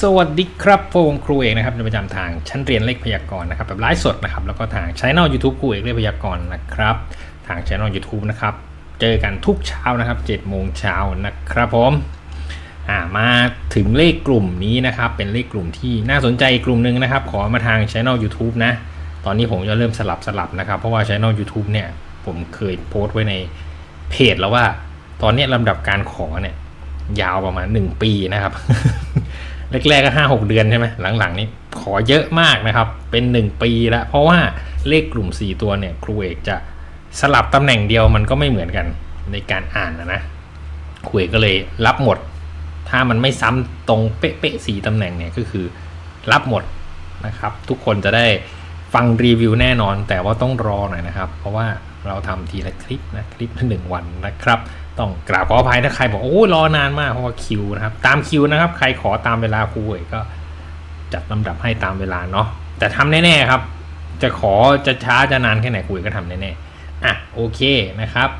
สวัสดีครับผมครูเอกนะครับในประจำทางชั้นเรียนเลขพยากรณ์นะครับแบบไลฟ์สดนะครับแล้วก็ทางช่อง YouTube ครูเอกเลขพยากรณ์นะครับทางช่อง YouTube นะครับเจอกันทุกเช้านะครับ7โมงเช้านะครับผมอ่ามาถึงเลขกลุ่มนี้นะครับเป็นเลขกลุ่มที่น่าสนใจอีกกลุ่มหนึ่งนะครับ ขอมาทางช่อง YouTube นะตอนนี้ผมจะเริ่มสลับสลับนะครับ เพราะว่าช่อง YouTube เนี่ยผมเคยโพสต์ไว้ในเพจแล้วว่า ตอนนี้ลำดับการขอเนี่ยยาวประมาณ 1 ปีนะครับ แรกๆก็ห้าหกเดือนใช่ไหมหลังๆนี่ขอเยอะมากนะครับ เป็น 1 ปีแล้ว เพราะว่าเลขกลุ่ม 4 ตัวเนี่ย ครูเอกจะสลับตำแหน่งเดียวมันก็ไม่เหมือนกันในการอ่านนะนะครูเอกก็เลยรับหมด ถ้ามันไม่ซ้ำตรงเป๊ะๆสีตำแหน่งเนี่ยก็คือรับหมดนะครับ ทุกคนจะได้ฟังรีวิวแน่นอน แต่ว่าต้องรอหน่อยนะครับ เพราะว่า เราทำทีละคลิปนะคลิปละหนึ่งวันนะครับ ต้องกราบขออภัยถ้าใครบอกโอ้รอนานมากเพราะว่าคิวนะครับตามคิวนะครับ ใครขอตามเวลาครูเอกก็จัดลำดับให้ตามเวลาเนาะแต่ทำแน่ๆครับ จะขอจะช้าจะนานแค่ไหนครูเอกก็ทำแน่ๆอะโอเคนะครับ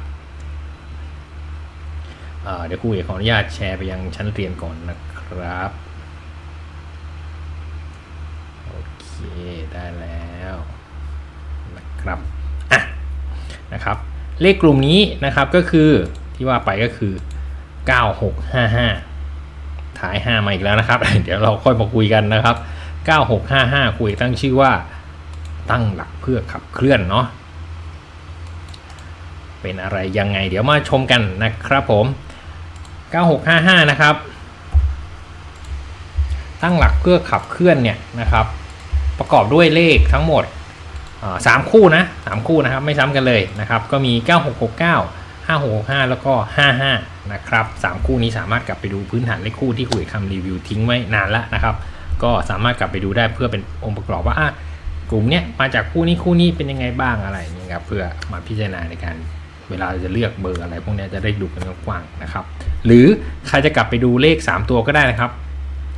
เดี๋ยวครูเอกขออนุญาตแชร์ไปยังชั้นเรียนก่อนนะครับโอเคได้แล้วนะครับ นะครับเลขกลุ่มนี้นะครับก็คือที่ว่าไปก็คือ 9655ท้าย 5 มาอีกแล้วนะครับ เดี๋ยวเราค่อยมาคุยกันนะครับ 9655 คุยตั้งชื่อว่าตั้งหลักเพื่อขับเคลื่อนเนาะเป็นอะไรยังไงเดี๋ยวมาชมกันนะครับผม 9655 นะครับ ตั้งหลักเพื่อขับเคลื่อนเนี่ยนะครับ ประกอบด้วยเลขทั้งหมด สามคู่นะสามคู่นะครับไม่ซ้ำกันเลยนะครับก็มี 9669 5665 แล้วก็ 55 นะครับสามคู่นี้สามารถกลับไปดูพื้นฐานเลขคู่ที่คุยคำรีวิวทิ้งไว้นานแล้วนะครับ ก็สามารถกลับไปดูได้เพื่อเป็นองค์ประกอบว่าอะกลุ่มเนี้ยมาจากคู่นี้คู่นี้เป็นยังไงบ้างอะไรอย่างเงี้ยครับเพื่อมาพิจารณาในการเวลาจะเลือกเบอร์อะไรพวกนี้จะได้ดูกันกว้างนะครับ หรือใครจะกลับไปดูเลข 3 ตัวก็ได้นะครับ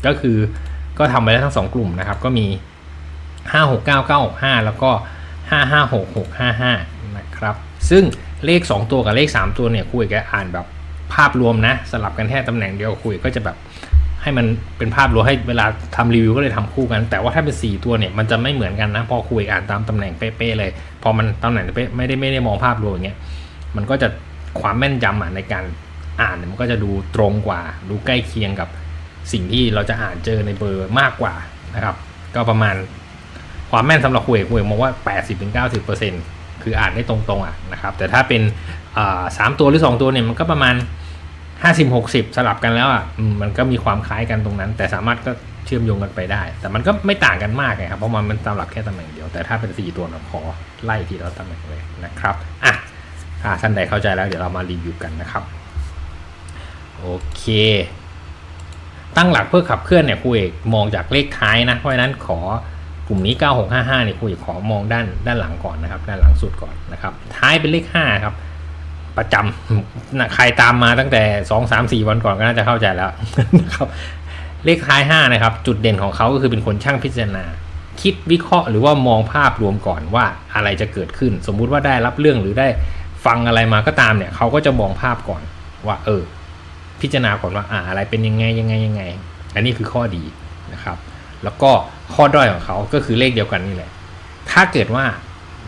ก็คือก็ทำไปแล้วทั้งสองกลุ่มนะครับ ก็มี 5 6 9 9 6 5 แล้วก็5 5 6 6 5 5 นะครับ ซึ่งเลข 2 ตัวกับเลข 3 ตัวเนี่ยคุยก็อ่านแบบภาพรวมนะ สลับกันแค่ตำแหน่งเดียวคุยก็จะแบบให้มันเป็นภาพรวมให้เวลาทำรีวิวก็เลยทำคู่กัน แต่ว่าถ้าเป็น 4 ตัวเนี่ยมันจะไม่เหมือนกันนะ พอคุยอ่านตามตำแหน่งเป๊ะๆเลย พอมันตำแหน่งเป๊ะไม่ได้ไม่ได้มองภาพรวมอย่างเงี้ยมันก็จะความแม่นยำอะในการอ่านเนี่ยมันก็จะดูตรงกว่า ดูใกล้เคียงกับสิ่งที่เราจะอ่านเจอในเบอร์มากกว่านะครับ ก็ประมาณ ความแม่นสำหรับคุยคุยมองว่า 80-90%คืออ่านได้ตรงๆอะนะครับแต่ถ้าเป็นสามตัวหรือ 2 ตัวเนี่ยมันก็ประมาณ 50-60 สลับกันแล้วอะมมันก็มีความคล้ายกันตรงนั้น แต่สามารถก็เชื่อมโยงกันไปได้ แต่มันก็ไม่ต่างกันมากไงครับเพราะมันมันสำหรับแค่ตำแหน่งเดียวแต่ถ้าเป็น 4 ตัวเราขอไล่ทีละตำแหน่งเลยนะครับอะถ้าท่านใดเข้าใจแล้วเดี๋ยวเรามารีวิวกันนะครับโอเค ตั้งหลักเพื่อขับเคลื่อนเนี่ยครูเอกมองจากเลขท้ายนะเพราะฉะนั้นขอ กลุ่มนี้ 9655เนี่ยครูเอกขอมองด้านด้านหลังก่อนนะครับ ด้านหลังสุดก่อนนะครับ ท้ายเป็นเลข 5 ครับ ประจำนะใครตามมาตั้งแต่ 2 3 4 วันก่อนก็น่าจะเข้าใจแล้วนะครับเลขท้าย 5 นะครับ จุดเด่นของเขาก็คือเป็นคนช่างพิจารณา คิดวิเคราะห์หรือว่ามองภาพรวมก่อนว่าอะไรจะเกิดขึ้น สมมุติว่าได้รับเรื่องหรือได้ฟังอะไรมาก็ตามเนี่ยเขาก็จะมองภาพก่อนว่าเออ พิจารณาก่อนว่าอ่าอะไรเป็นยังไงยังไงยังไง อันนี้คือข้อดีนะครับ แล้วก็ ข้อด้อยของเขาก็คือเลขเดียวกันนี่แหละ ถ้าเกิดว่า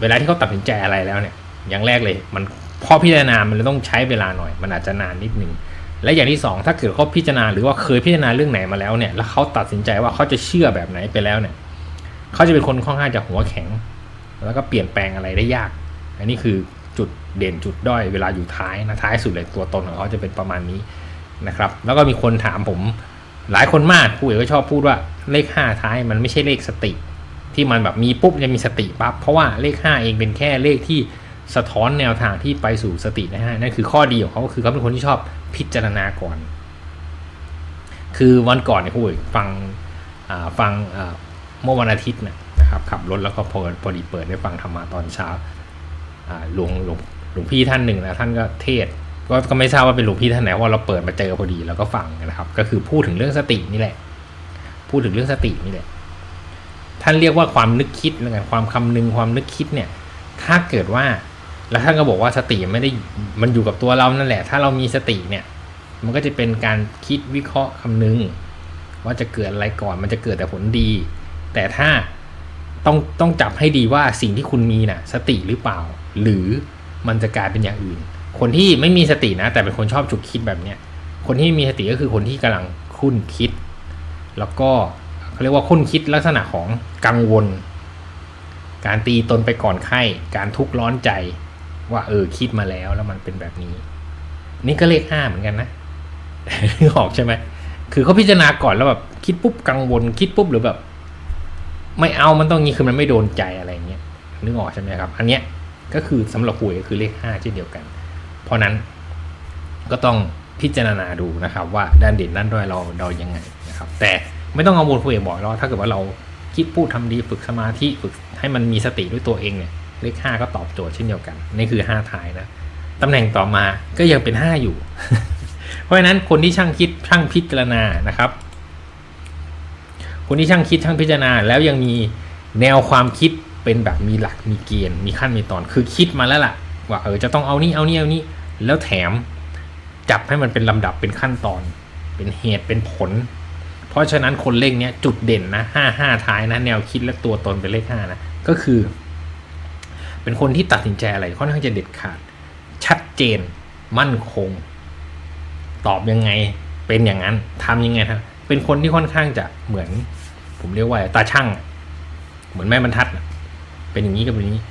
เวลาที่เขาตัดสินใจอะไรแล้วเนี่ย อย่างแรกเลย มันพอพิจารณา มันต้องใช้เวลาหน่อย มันอาจจะนานนิดนึง และอย่างที่สองถ้าเกิดเขาพิจารณาหรือว่าเคยพิจารณาเรื่องไหนมาแล้วเนี่ย แล้วเขาตัดสินใจว่าเขาจะเชื่อแบบไหนไปแล้วเนี่ย เขาจะเป็นคนค่อนข้างจะหัวแข็ง แล้วก็เปลี่ยนแปลงอะไรได้ยาก อันนี้คือจุดเด่นจุดด้อยเวลาอยู่ท้ายนะท้ายสุดเลยตัวตนของเขาจะเป็นประมาณนี้นะครับ แล้วก็มีคนถามผม หลายคนมากผู้เอกก็ชอบพูดว่าเลขห้าท้ายมันไม่ใช่เลขสติ ที่มันแบบมีปุ๊บจะมีสติปั๊บเพราะว่าเลขห้าเองเป็นแค่เลขที่สะท้อนแนวทางที่ไปสู่สตินะฮะนั่นคือข้อดีของเขาคือเขาเป็นคนที่ชอบพิจารณาก่อน คือวันก่อนเนี่ยผู้เอกฟังฟังเมื่อวันอาทิตย์นะครับขับรถแล้วก็พอพอดีเปิดได้ฟังธรรมะตอนเช้าหลวงหลวงหลวงพี่ท่านหนึ่งนะท่านก็เทศ ก็ก็ไม่ทราบว่าเป็นหลวงพี่ท่านไหนเพราเราเปิดมาเจอพอดีแล้วก็ฟังนะครับ ก็คือพูดถึงเรื่องสตินี่แหละ พูดถึงเรื่องสตินี่แหละ ท่านเรียกว่าความนึกคิดแล้วกันความคำนึงความนึกคิดเนี่ย ถ้าเกิดว่า แล้วท่านก็บอกว่าสติไม่ได้มันอยู่กับตัวเรานั่นแหละ ถ้าเรามีสติเนี่ย มันก็จะเป็นการคิดวิเคราะห์คำนึง ว่าจะเกิดอะไรก่อน มันจะเกิดแต่ผลดี แต่ถ้าต้องต้องจับให้ดีว่าสิ่งที่คุณมีน่ะ สติหรือเปล่า หรือมันจะกลายเป็นอย่างอื่น คนที่ไม่มีสตินะ แต่เป็นคนชอบฉุกคิดแบบเนี้ยคนที่มีสติก็คือคนที่กำลังคุ้นคิด แล้วก็เขาเรียกว่าคุ้นคิดลักษณะของกังวล การตีตนไปก่อนไข้ การทุกข์ร้อนใจว่าเออคิดมาแล้วแล้วมันเป็นแบบนี้ นี่ก็เลขห้าเหมือนกันนะนึกออกใช่ไหมคือเขาพิจารณาก่อนแล้วแบบคิดปุ๊บกังวล คิดปุ๊บหรือแบบ ไม่เอามันต้องงี้คือมันไม่โดนใจอะไรเงี้ยนึกออกใช่ไหมครับ อันเนี้ยก็คือสำหรับป่วยก็คือเลขห้าเช่นเดียวกัน เพราะนั้นก็ต้องพิจารณาดูนะครับ ว่าด้านเด่นด้านด้อยเราเรายังไงนะครับ แต่ไม่ต้องกังวลผู้เอกบอกเราถ้าเกิดว่าเราคิดพูดทำดีฝึกสมาธิฝึกให้มันมีสติด้วยตัวเองเนี่ยเลขห้าก็ตอบโจทย์เช่นเดียวกัน นี่คือห้าทายนะตำแหน่งต่อมาก็ยังเป็นห้าอยู่ เพราะฉะนั้นคนที่ช่างคิดช่างพิจารณานะครับ คนที่ช่างคิดช่างพิจารณา แล้วยังมีแนวความคิดเป็นแบบมีหลักมีเกณฑ์มีขั้นมีตอน คือคิดมาแล้วล่ะ ว่าเออจะต้องเอานี่เอานี่เอานี่ แล้วแถมจับให้มันเป็นลำดับเป็นขั้นตอน เป็นเหตุเป็นผล เพราะฉะนั้นคนเลขเนี้ยจุดเด่นนะห้าห้าท้ายนะแนวคิดและตัวตนเป็นเลขห้านะก็คือ เป็นคนที่ตัดสินใจอะไรค่อนข้างจะเด็ดขาด ชัดเจน มั่นคง ตอบยังไงเป็นอย่างนั้นทำยังไงทำเป็นคนที่ค่อนข้างจะเหมือน ผมเรียกว่าตาช่างเหมือนแม่บรรทัดเป็นอย่างนี้กับอย่างนี้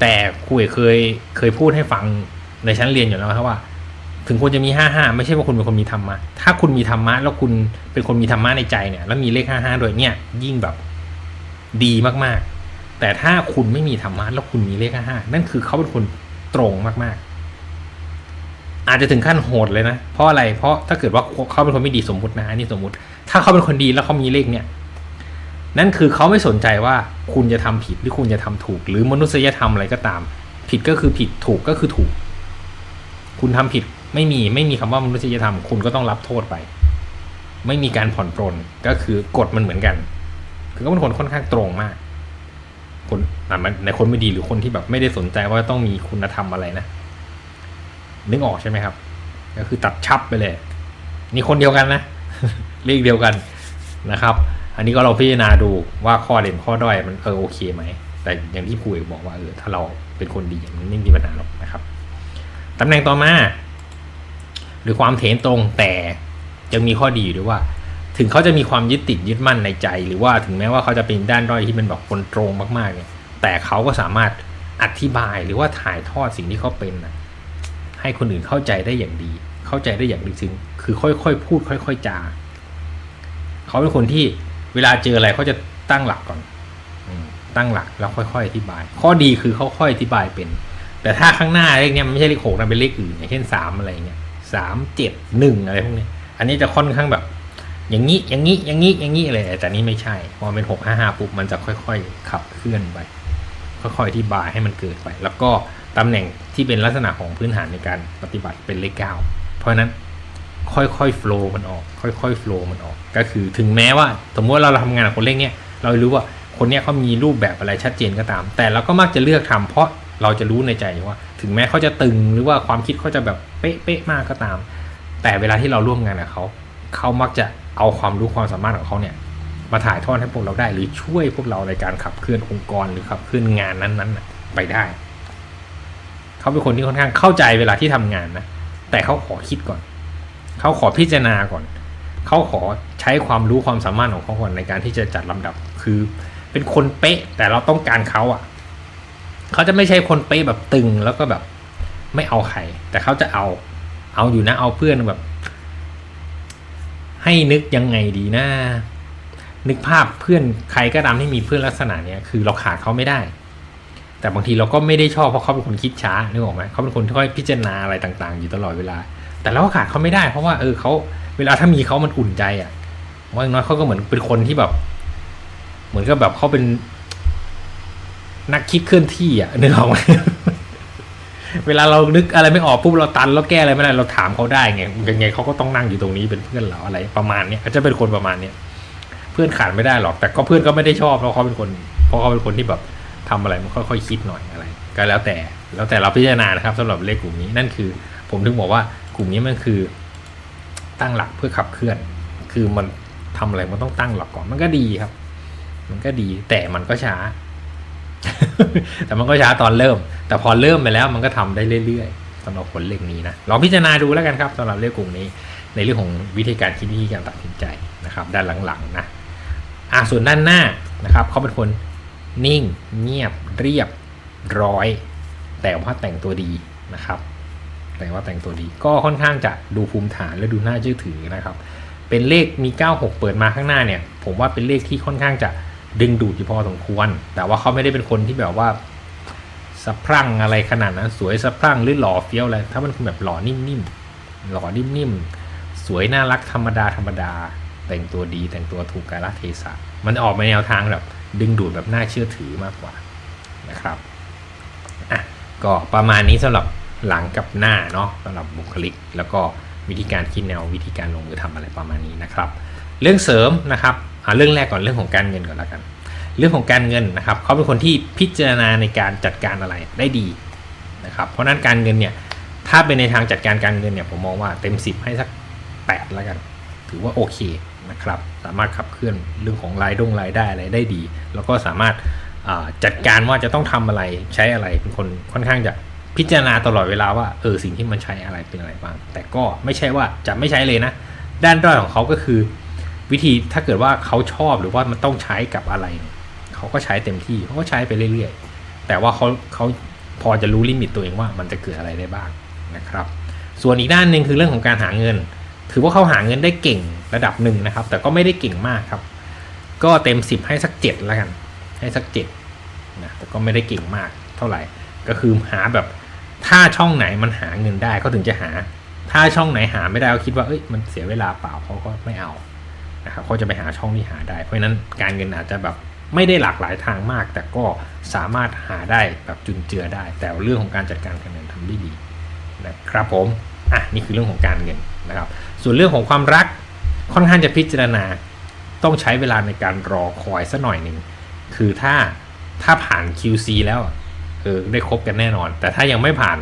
แต่ครูเอกเคยเคยพูดให้ฟัง ในชั้นเรียนอยู่แล้วครับว่า ถึงคุณจะมีห้าห้าไม่ใช่ว่าคุณเป็นคนมีธรรมะถ้าคุณมีธรรมะแล้วคุณเป็นคนมีธรรมะในใจเนี่ย แล้วมีเลขห้าห้าด้วยเนี่ย ยิ่งแบบดีมากๆ แต่ถ้าคุณไม่มีธรรมะแล้วคุณมีเลขห้าห้านั่นคือเขาเป็นคนตรงมากๆ อาจจะถึงขั้นโหดเลยนะเพราะอะไรเพราะถ้าเกิดว่าเขาเป็นคนไม่ดีสมมตินะอันนี้สมมติ ถ้าเขาเป็นคนดีแล้วเขามีเลขเนี่ยนั่นคือเขาไม่สนใจว่าคุณจะทำผิดหรือคุณจะทำถูก หรือมนุษยธรรมอะไรก็ตาม ผิดก็คือผิดถูกก็คือถูก คุณทำผิดไม่มีไม่มีคำว่ามนุษยธรรม คุณก็ต้องรับโทษไป ไม่มีการผ่อนปรนก็คือกฎมันเหมือนกัน คือก็เป็นคนค่อนข้างตรงมาก คนอะมันในคนไม่ดีหรือคนที่แบบไม่ได้สนใจว่าต้องมีคุณธรรมอะไรนะนึกออกใช่ไหมครับ ก็คือตัดชับไปเลย นี่คนเดียวกันนะเลขเดียวกันนะครับ อันนี้ก็เราพิจารณาดูว่าข้อเด่นข้อด้อยมันเออโอเคไหมแต่อย่างที่ครูเอกบอกว่าเออถ้าเราเป็นคนดีมันไม่มีปัญหาหรอกนะครับ ตำแหน่งต่อมา หรือความเถนตรงแต่ยังมีข้อดีอยู่ด้วยว่า ถึงเขาจะมีความยึดติดยึดมั่นในใจ หรือว่าถึงแม้ว่าเขาจะเป็นด้านด้อยที่เป็นแบบคนตรงมากๆเนี่ย แต่เขาก็สามารถอธิบายหรือว่าถ่ายทอดสิ่งที่เขาเป็นนะให้คนอื่นเข้าใจได้อย่างดี เข้าใจได้อย่างลึกซึ้งคือค่อยๆพูด ค่อย ๆจาเขาเป็นคนที่เวลาเจออะไรเขาจะตั้งหลักก่อนตั้งหลักแล้วค่อย ๆ อธิบาย ข้อดีคือเขาค่อยอธิบายเป็น แต่ถ้าข้างหน้าเลขเนี้ยมันไม่ใช่เลขหกนะเป็นเลขอื่นอย่างเช่นสามอะไรเงี้ยสามเจ็ดหนึ่งอะไรพวกนี้อันนี้จะค่อนข้างแบบ อย่างนี้อย่างนี้อย่างนี้อย่างนี้อะไรแต่นี่ไม่ใช่พอเป็นหกห้าห้าปุ๊บมันจะค่อยๆ ขับเคลื่อนไป ค่อยๆอธิบายให้มันเกิดไป แล้วก็ตำแหน่งที่เป็นลักษณะของพื้นฐานในการปฏิบัติเป็นเลขเก้าเพราะนั้นค่อยๆโฟล์มันออก ค่อยๆโฟล์มันออก ก็คือถึงแม้ว่า สมมติว่าเราทำงานกับคนเลขเนี่ยเรารู้ว่าคนเนี้ยเขามีรูปแบบอะไรชัดเจนก็ตาม แต่เราก็มักจะเลือกทำเพราะ เราจะรู้ในใจว่า ถึงแม้เขาจะตึงหรือว่าความคิดเขาจะแบบเป๊ะๆมากก็ตาม แต่เวลาที่เราร่วมงานกับเขาเขามักจะเอาความรู้ความสามารถของเขาเนี่ยมาถ่ายทอดให้พวกเราได้ หรือช่วยพวกเราในการขับเคลื่อนองค์กรหรือขับเคลื่อนงานนั้นๆไปได้ เขาเป็นคนที่ค่อนข้างเข้าใจเวลาที่ทำงานนะแต่เขาขอคิดก่อน เขาขอพิจารณาก่อน เขาขอใช้ความรู้ความสามารถของเขาก่อนในการที่จะจัดลำดับ คือ เป็นคนเป๊ะแต่เราต้องการเขาอะ เขาจะไม่ใช่คนเป๊ะแบบตึงแล้วก็แบบไม่เอาใคร แต่เขาจะเอา เอาอยู่นะเอาเพื่อนแบบ ให้นึกยังไงดีนะ นึกภาพเพื่อนใครก็ตามที่มีเพื่อนลักษณะเนี้ยคือเราขาดเขาไม่ได้ แต่บางทีเราก็ไม่ได้ชอบเพราะเขาเป็นคนคิดช้านึกออกไหมเขาเป็นคนที่ค่อยพิจารณาอะไรต่าง ๆ อยู่ตลอดเวลา แต่เราก็ขาดเขาไม่ได้เพราะว่าเออเขาเวลาถ้ามีเขามันอุ่นใจอะว่าอย่างน้อยเขาก็เหมือนเป็นคนที่แบบ เหมือนกับแบบเขาเป็น นักคิดเคลื่อนที่อะนึกออกไหมเวลาเรานึกอะไรไม่ออกปุ๊บเราตันเราแก้อะไรไม่ได้เราถามเขาได้ไงยังไงเขาก็ต้องนั่งอยู่ตรงนี้เป็นเพื่อนเราอะไร ประมาณเนี้ยเขาจะเป็นคนประมาณเนี้ยเพื่อนขาดไม่ได้หรอก แต่ก็เพื่อนก็ไม่ได้ชอบเพราะเขาเป็นคน เพราะเขาเป็นคนที่แบบทำอะไรมันค่อยๆคิดหน่อยอะไร ก็แล้วแต่แล้วแต่เราพิจารณานะครับสำหรับเลขกลุ่มนี้นั่นคือ ผมถึงบอกว่ากลุ่มนี้มันคือ ตั้งหลักเพื่อขับเคลื่อน คือมันทำอะไรมันต้องตั้งหลักก่อนมันก็ดีครับ มันก็ดีแต่มันก็ช้า แต่มันก็ช้าตอนเริ่ม แต่พอเริ่มไปแล้วมันก็ทำได้เรื่อยๆสำหรับคนเลขนี้นะลองพิจารณาดูแล้วกันครับสำหรับเลขกลุ่มนี้ ในเรื่องของวิธีการคิดวิธีการตัดสินใจนะครับ ด้านหลังๆนะอะส่วนด้านหน้านะครับเขาเป็นคนนิ่ง เงียบเรียบร้อย แต่ว่าแต่งตัวดีนะครับ แต่ว่าแต่งตัวดีก็ค่อนข้างจะดูภูมิฐานและดูน่าเชื่อถือนะครับ เป็นเลขมี 96 เปิดมาข้างหน้าเนี่ย ผมว่าเป็นเลขที่ค่อนข้างจะ ดึงดูดอยู่พอสมควร แต่ว่าเขาไม่ได้เป็นคนที่แบบว่าสะพรั่งอะไรขนาดนั้น สวยสะพรั่งหรือหล่อเฟี้ยวอะไร ถ้ามันแบบหล่อนิ่มๆ หล่อนิ่มๆ สวยน่ารักธรรมดาธรรมดา แต่งตัวดีแต่งตัวถูกกาลเทศะ มันออกมาแนวทางแบบดึงดูดแบบน่าเชื่อถือมากกว่านะครับ อะ ก็ประมาณนี้สำหรับหลังกับหน้าเนาะสำหรับบุคลิก แล้วก็วิธีการคิดแนววิธีการลงมือทำอะไรประมาณนี้นะครับ เรื่องเสริมนะครับ อ่าเรื่องแรกก่อนเรื่องของการเงินก่อนล้วกัน เรื่องของการเงินนะครับเขาเป็นคนที่พิจารณาในการจัดการอะไรได้ดีนะครับ เพราะนั้นการเงินเนี่ยถ้าเป็นในทางจัดการการเงินเนี่ยผมมองว่าเต็ม 10 ให้สัก8แล้วกัน ถือว่าโอเคนะครับ สามารถขับเคลื่อนเรื่องของรายดงรายได้อะไรได้ดี แล้วก็สามารถาจัดการว่าจะต้องทำอะไรใช้อะไรเป็นคนค่อนข้างจะพิจารณาตลอดเวลาว่าเออสิ่งที่มันใช้อะไรเป็นอะไรบ้าง แต่ก็ไม่ใช่ว่าจะไม่ใช้เลยนะ ด้านด้อยของเขาก็คือ วิธีถ้าเกิดว่าเขาชอบหรือว่ามันต้องใช้กับอะไรเนี่ยเขาก็ใช้เต็มที่เขาก็ใช้ไปเรื่อยๆ แต่ว่าเขาเขาพอจะรู้ลิมิตตัวเองว่ามันจะเกิดอะไรได้บ้างนะครับ ส่วนอีกด้านหนึ่งคือเรื่องของการหาเงิน ถือว่าเขาหาเงินได้เก่งระดับหนึ่งนะครับ แต่ก็ไม่ได้เก่งมากครับ ก็เต็ม 10 ให้สักเจ็ดแล้วกัน ให้สักเจ็ดนะแต่ก็ไม่ได้เก่งมากเท่าไหร่ ก็คือหาแบบถ้าช่องไหนมันหาเงินได้เขาถึงจะหา ถ้าช่องไหนหาไม่ได้เขาคิดว่าเอ้ยมันเสียเวลาเปล่าเขาก็ไม่เอา นะครับเขาจะไปหาช่องที่หาได้ เพราะฉะนั้นการเงินอาจจะแบบไม่ได้หลากหลายทางมาก แต่ก็สามารถหาได้แบบจุนเจือได้ แต่เรื่องของการจัดการการเงินทำได้ดีนะครับผมอะนี่คือเรื่องของการเงินนะครับ ส่วนเรื่องของความรักค่อนข้างจะพิจารณาต้องใช้เวลาในการรอคอยสักหน่อยหนึ่งคือถ้าถ้าผ่าน QC แล้วเออได้คบกันแน่นอน แต่ถ้ายังไม่ผ่าน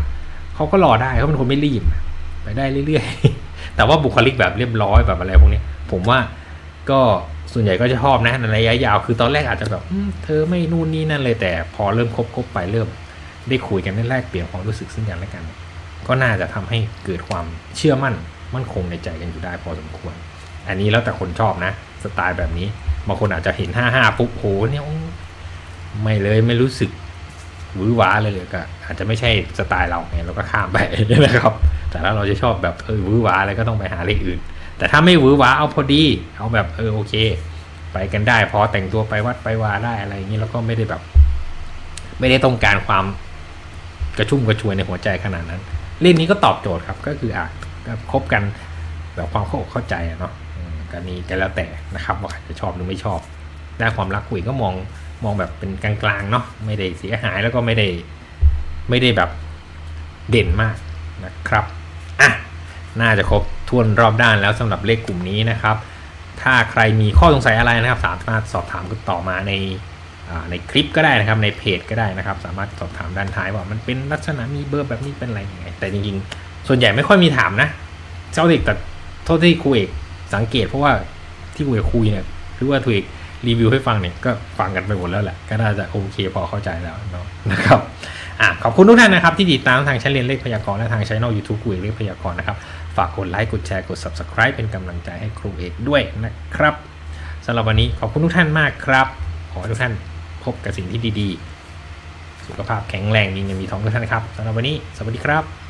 เขาก็รอได้เขาเป็นคนไม่รีบไปได้เรื่อยๆ แต่ว่าบุคลิกแบบเรียบร้อยแบบอะไรพวกนี้ผมว่า ก็ส่วนใหญ่ก็จะชอบนะในระยะยาวคือตอนแรกอาจจะแบบเธอไม่นู่นนี่นั่นเลยแต่พอเริ่มคบคบไปเริ่ม ได้คุยกันได้แลกเปลี่ยนความรู้สึกซึ่งกันและกัน ก็น่าจะทำให้เกิดความเชื่อมั่นมั่นคงในใจกันอยู่ได้พอสมควร อันนี้แล้วแต่คนชอบนะ สไตล์แบบนี้บางคนอาจจะเห็นห้าห้าปุ๊บโหเนี่ยไม่เลยไม่รู้สึกหวือหวาเลยเลยก็อาจจะไม่ใช่สไตล์เราไงเราก็ข้ามไปนะครับ แต่ถ้าเราจะชอบแบบเออวือหวาอะไรก็ต้องไปหาเลขอื่น แต่ถ้าไม่หวือหวาเอาพอดี เอาแบบเออโอเค ไปกันได้ พอแต่งตัวไปวัดไปวาได้อะไรอย่างนี้แล้วก็ไม่ได้แบบ ไม่ได้ต้องการความกระชุ่มกระชวยในหัวใจขนาดนั้นเรื่องนี้ก็ตอบโจทย์ครับ ก็คืออะคบกันแบบความเข้าอกเข้าใจเนาะก็นี่ก็แล้วแต่นะครับว่าจะชอบหรือไม่ชอบด้านความรักคุยก็มองมองแบบเป็นกลางๆเนาะไม่ได้เสียหายแล้วก็ไม่ได้ไม่ได้แบบเด่นมากนะครับอะน่าจะครบ ทวนรอบด้านแล้วสำหรับเลขกลุ่มนี้นะครับ ถ้าใครมีข้อสงสัยอะไรนะครับ สามารถสอบถามกันต่อมาในในคลิปก็ได้นะครับในเพจก็ได้นะครับ สามารถสอบถามด้านท้ายว่ามันเป็นลักษณะมีเบอร์แบบนี้เป็นอะไรยังไงแต่จริงๆ ส่วนใหญ่ไม่ค่อยมีถามนะเจ้าเด็กแต่โทษที่ครูเอกสังเกตเพราะว่าที่ครูเอกคุยเนี่ยหรือว่าครูกรีวิวให้ฟังเนี่ยก็ฟังกันไปหมดแล้วแหละ ก็น่าจะโอเคพอเข้าใจแล้วเนาะนะครับอะขอบคุณทุกท่านนะครับที่ติดตามทางชั้นเรียนเลขพยากรณ์และทางช่องยูทูบครูเอกเลขพยากรณ์นะครับ ฝากกดไลค์ กดแชร์ กด subscribe เป็นกำลังใจให้ครูเอกด้วยนะครับสำหรับวันนี้ขอบคุณทุกท่านมากครับ ขอให้ทุกท่านพบกับสิ่งที่ดีๆ สุขภาพแข็งแรงมีเงินมีทองทุกท่านครับสำหรับวันนี้สวัสดีครับ